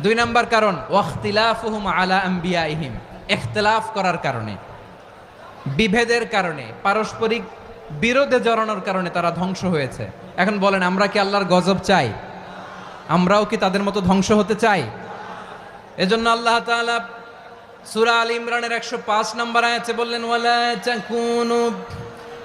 দুই নাম্বার কারণ, ওয়াখতিলাফুহুম আলা আম্বিয়াইহিম, এখতলাফ করার কারণে। বিভেদের কারণে, পারস্পরিক বিরোধে জড়ানোর কারণে তারা ধ্বংস হয়েছে। এখন বলেন, আমরা কি আল্লাহর গজব চাই? আমরাও কি তাদের মতো ধ্বংস হতে চাই? এজন্য আল্লাহ তাআলা সূরা আল ইমরানের 105 নম্বর আয়াতে বললেন, ওয়ালা তাকুনু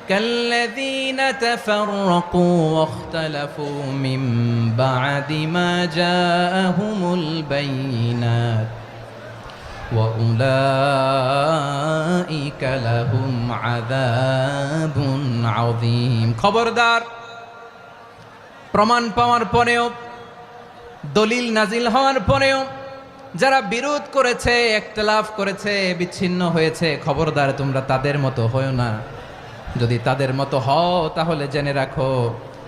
কাল্লাযীনা তাফাররাকু ওয়াখতালাফু মিম্মা بعد ما جاءهم البينات وأولئك لهم عذاب عظيم খবরদার প্রমাণ পাওয়ার পরেও দলিল নাজিল হওয়ার পরেও যারা বিরোধ করেছে একতলাফ করেছে বিচ্ছিন্ন হয়েছে খবরদার তোমরা তাদের মতো হও না যদি তাদের মতো হও তাহলে জেনে রাখো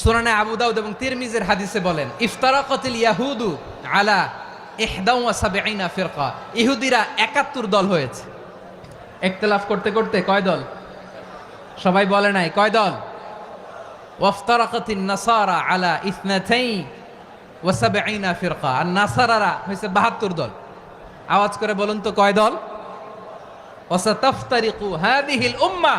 সুনানে আবু দাউদ এবং তিরমিজের হাদিসে বলেন, ইফতারাকাতিল ইয়াহুদু আলা সাবঈনা ফিরকা। ইহুদিরা 71 দল হয়েছে। ইখতিলাফ করতে করতে কয় দল? সবাই বলে নাই, কয় দল? ওয়াফতারাকাতিন নাসারা আলা ইসনাতাই ওয়া সাবঈনা ফিরকা। আর নাসারারা হইছে 72 দল। আওয়াজ করে বলুন তো কয় দল? ওয়াসাতাফতারিকু হাদিহিল উম্মাহ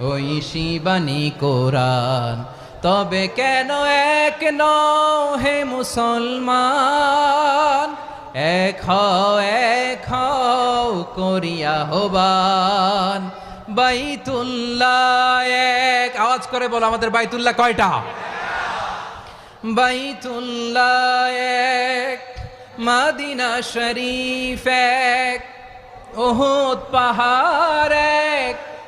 ওই শিবানী কোরআন। তবে কেন এক নও হে মুসলমান? এক এক করিয়া হবান। বাইতুল্লাহ এক। আওয়াজ করে বলো আমাদের বাইতুল্লাহ কয়টা? বাইতুল্লাহ এক, মাদিনা শরীফ এক, ওহুদ পাহাড় এক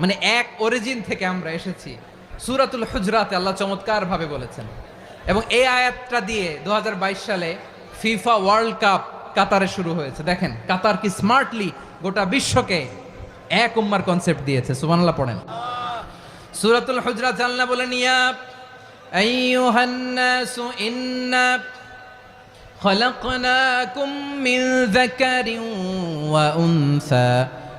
মানে এক অরিজিন থেকে আমরা এসেছি সুরাতুল হুজরাতে আল্লাহ চমৎকার ভাবে বলেছেন এবং এই আয়াতটা দিয়ে দু সালে ফিফা ওয়ার্ল্ড কাপ কাতারে শুরু হয়েছে দেখেন কাতার কি স্মার্টলি গোটা বিশ্বকে এক উম্মার কনসেপ্ট দিয়েছে সুবহানাল্লাহ পড়েন সুরাতুল হুজরাত আল্লাহ বলেন ইয়া আইয়ুহান নাসু ইন্না خلقناكم من ذكر وأنثى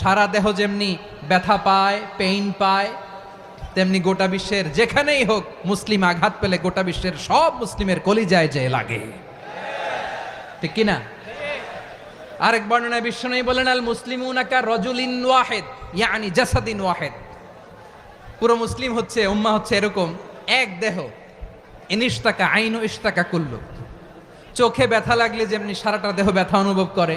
সারা দেহ যেমনি ব্যথা পায় পেইন পায়, তেমনি গোটা বিশ্বের যেখানেই হোক মুসলিম আঘাত পেলে গোটা বিশ্বের সব মুসলিমের কলিজায় যে লাগে। ঠিক কিনা আরেক বর্ণনায় বিশ্বনবী বলেন, আল মুসলিমুনাকা রজুলিন ওয়াহেদ, ইয়ানি জাসাদিন ওয়াহেদ। পুরো মুসলিম হচ্ছে, উম্মা হচ্ছে এরকম, এক দেহ। ইনিস্তাকা আইন ইস্তাকা কুল্লু। চোখে ব্যথা লাগলে যেমনি সারাটা দেহ ব্যথা অনুভব করে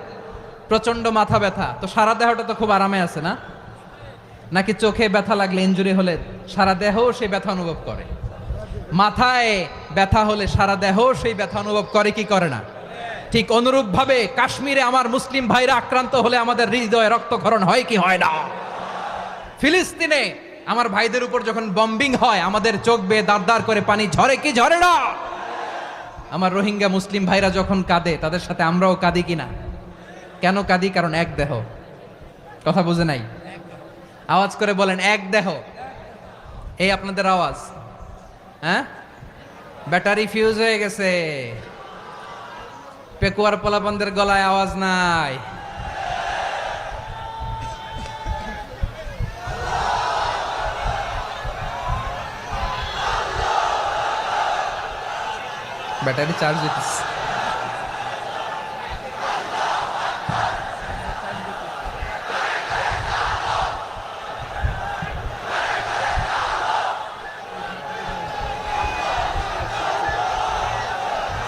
প্রচণ্ড মাথা ব্যথা। তো সারা দেহটা তো খুব আরামে আছে না? নাকি চোখে ব্যথা লাগলে ইঞ্জুরি হলে সারা দেহ সেই ব্যথা অনুভব করে? মাথায় ব্যথা হলে সারা দেহ সেই ব্যথা অনুভব করে, কি করে না? ঠিক অনুরূপভাবে কাশ্মীরে আমার মুসলিম ভাইরা আক্রান্ত হলে আমাদের হৃদয়ে রক্তক্ষরণ হয় কি হয় না? ফিলিস্তিনে আমার ভাইদের উপর যখন বম্বিং হয়, আমাদের চোখ বেয়ে দাঁড় দাঁড় করে পানি ঝরে কি ঝরে না? আমার রোহিঙ্গা মুসলিম ভাইরা যখন কাঁদে, তাদের সাথে আমরাও কাঁদি কিনা? কেন কাঁদি? কারণ এক দেহ। কথা বুঝে নাই? আওয়াজ করে বলেন, এক দেহ। এই আপনাদের আওয়াজ। হ্যাঁ? ব্যাটারি ফিউজ হয়ে গেছে। পেকুয়ার পোলাপানদের গলায় আওয়াজ নাই। ব্যাটারি চার্জ দিতেছে।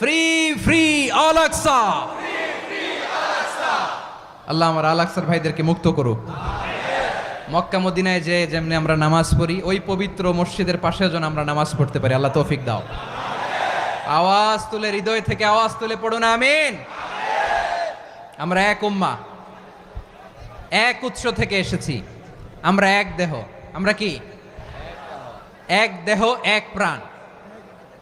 Free free Al Aqsa Allah আমার আল আকসার ভাইদেরকে মুক্ত করুক। মক্কা, মদিনায় যে যেমনি আমরা নামাজ পড়ি, ওই পবিত্র মসজিদের পাশেও যেন আমরা নামাজ পড়তে পারি। আল্লাহ তৌফিক দাও। আওয়াজ তুলে, হৃদয় থেকে আওয়াজ তুলে পড়ুন, আমিন। আমরা এক উম্মা। এক উৎস থেকে এসেছি। আমরা এক দেহ। আমরা কি? এক দেহ, এক প্রাণ।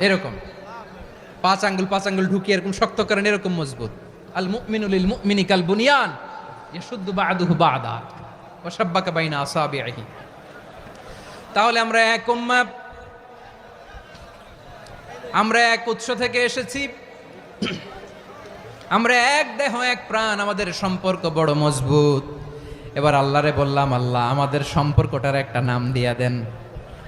এরকম। পাঁচ আঙ্গুল পাঁচ আঙ্গুল ঢুকিয়ে এরকম শক্ত করেন, এরকম মজবুত। আল মুমিনুল মুমিনি কাল বুনিয়ান, ইয়াশুদ্দু বাদুহু বাদা, ওয়া শাব্বাকা বাইনা আসাবিহি তাহলে আমরা এক উম্মা আমরা এক উৎস থেকে এসেছি। আমরা এক দেহ, এক প্রাণ, আমাদের সম্পর্ক বড় মজবুত। এবার আল্লাহরে বললাম, আল্লাহ, আমাদের সম্পর্কটার একটা নাম দিয়া দেন।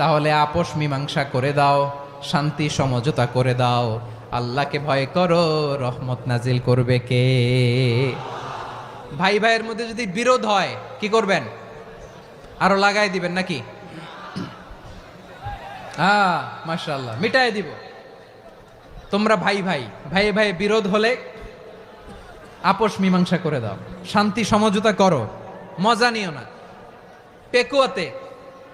তাহলে আপোষ মীমাংসা করে দাও, শান্তি সমঝোতা করে দাও। আল্লাহকে ভয় করো, রহমত নাজিল করবে কে? ভাই ভাইয়ের মধ্যে যদি বিরোধ হয়, কি করবেন? আরও লাগাই দিবেন নাকি? হ্যাঁ মাশাল্লাহ মিটাই দিব। তোমরা ভাই ভাই ভাই ভাই বিরোধ হলে আপোষ মীমাংসা করে দাও। শান্তি সমঝোতা করো, মজা নিও না। পেকুয়াতে